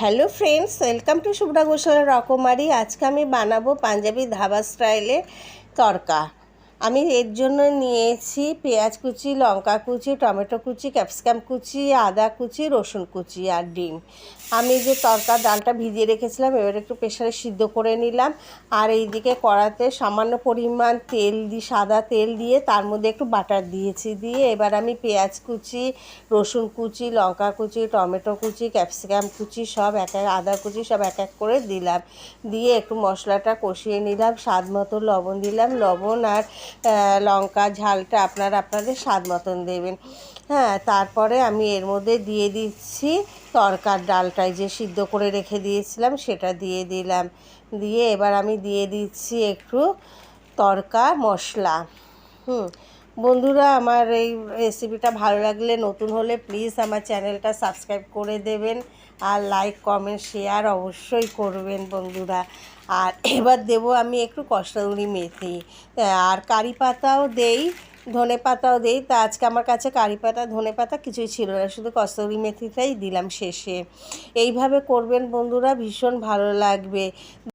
Hello friends welcome to Shubhra Ghoshal রকমারি আজকে আমি বানাবো পাঞ্জাবি ধাবা স্টাইলে তরকা। আমি এর জন্য নিয়েছি পেঁয়াজ কুচি, লঙ্কা কুচি, টমেটো কুচি, ক্যাপসিকাম কুচি, আদা কুচি, রসুন কুচি আর ডিম। আমি যে তরকা ডালটা ভিজিয়ে রেখেছিলাম, এবার একটু প্রেশারে সিদ্ধ করে নিলাম। আর এইদিকে কড়াতে সামান্য পরিমাণ তেল দিয়ে সাদা তেল দিয়ে তার মধ্যে একটু বাটার দিয়েছি দিয়ে এবার আমি পেঁয়াজ কুচি, রসুন কুচি, লঙ্কা কুচি, টমেটো কুচি, ক্যাপসিকাম কুচি সব এক এক, আদা কুচি সব এক এক করে দিলাম। দিয়ে একটু মশলাটা কষিয়ে নিলাম, স্বাদ মতো লবণ দিলাম। লবণ আর লঙ্কা, ঝালটা আপনারা আপনাদের স্বাদ মতন দেবেন। হ্যাঁ তারপরে আমি এর মধ্যে দিয়ে দিচ্ছি তরকার ডালটাই যে সিদ্ধ করে রেখে দিয়েছিলাম, সেটা দিয়ে দিলাম। দিয়ে এবার আমি দিয়ে দিচ্ছি একটু তরকা, মশলা। হুম বন্ধুরা, আমার এই রেসিপিটা ভালো লাগলে নতুন হলে প্লিজ আমার চ্যানেলটা সাবস্ক্রাইব করে দেবেন আর লাইক কমেন্ট শেয়ার অবশ্যই করবেন বন্ধুরা। আর এবার দেব আমি একটু কষ্টগুড়ি মেথি। আর কারি পাতাও দেই, ধনে পাতাও দেই। তা আজকে আমার কাছে কারি পাতা, ধনে পাতা কিছুই ছিল না, শুধু কস্তুরি মেথিটাই দিলাম শেষে। এইভাবে করবেন বন্ধুরা, ভীষণ ভালো লাগবে।